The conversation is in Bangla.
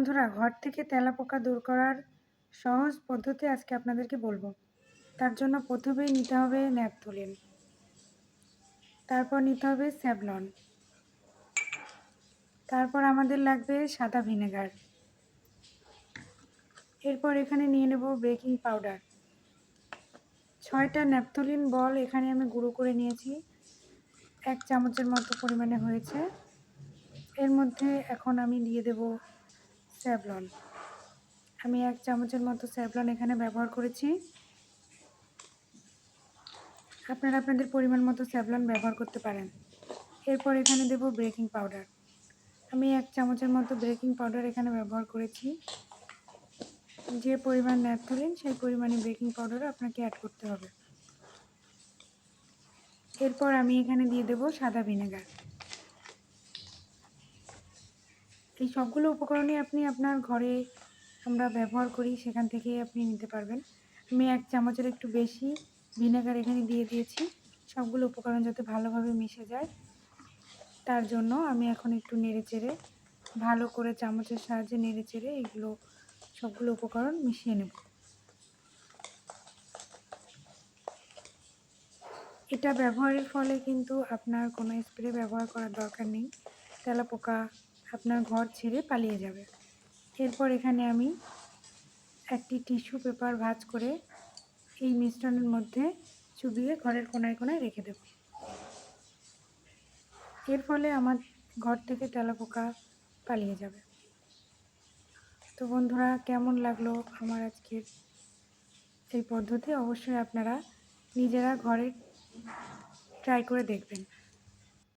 বন্ধুরা, ঘর থেকে তেলাপোকা দূর করার সহজ পদ্ধতি আজকে আপনাদেরকে বলব। তার জন্য প্রথমেই নিতে হবে ন্যাপথলিন। তারপর নিতে হবে স্যাভলন। তারপর আমাদের লাগবে সাদা ভিনেগার। এরপর এখানে নিয়ে নেব বেকিং পাউডার। ছয়টা ন্যাপথলিন বল এখানে আমি গুঁড়ো করে নিয়েছি। এক চামচের মতো পরিমাণে হয়েছে। এর মধ্যে এখন আমি দিয়ে দেব স্যাভলন। আমি এক চামচের মতো স্যাভলন এখানে ব্যবহার করেছি। আপনারা আপনাদের পরিমাণ মতো স্যাভলন ব্যবহার করতে পারেন। এরপর এখানে দেব বেকিং পাউডার। আমি এক চামচের মতো বেকিং পাউডার এখানে ব্যবহার করেছি। যে পরিমাণ ন্যাপথলিন, সেই পরিমাণে বেকিং পাউডার আপনাকে অ্যাড করতে হবে। এরপর আমি এখানে দিয়ে দেব সাদা ভিনেগার। এই সবগুলো উপকরণই আপনি আপনার ঘরে আমরা ব্যবহার করি, সেখান থেকেই আপনি নিতে পারবেন। আমি এক চামচের একটু বেশি ভিনেগার এখানে দিয়ে দিয়েছি। সবগুলো উপকরণ যাতে ভালোভাবে মিশে যায়। তার জন্য আমি এখন একটু নেড়ে চেড়ে ভালো করে চামচের সাহায্যে নেড়ে চেড়ে এগুলো, সবগুলো উপকরণ মিশিয়ে নেব। এটা ব্যবহারের ফলে কিন্তু আপনার কোনো স্প্রে ব্যবহার করার দরকার নেই। তেলাপোকা আপনার ঘর ছেড়ে পালিয়ে যাবে। এরপর এখানে আমি একটি টিস্যু পেপার ভাজ করে এই মিশ্রণের মধ্যে চুবিয়ে ঘরের কোনায় কোনায় রেখে দেব। এর ফলে আমার ঘর থেকে তেলাপোকা পালিয়ে যাবে। তো বন্ধুরা, কেমন লাগল আমার আজকের এই পদ্ধতি? অবশ্যই আপনারা নিজেরা ঘরে ট্রাই করে দেখবেন।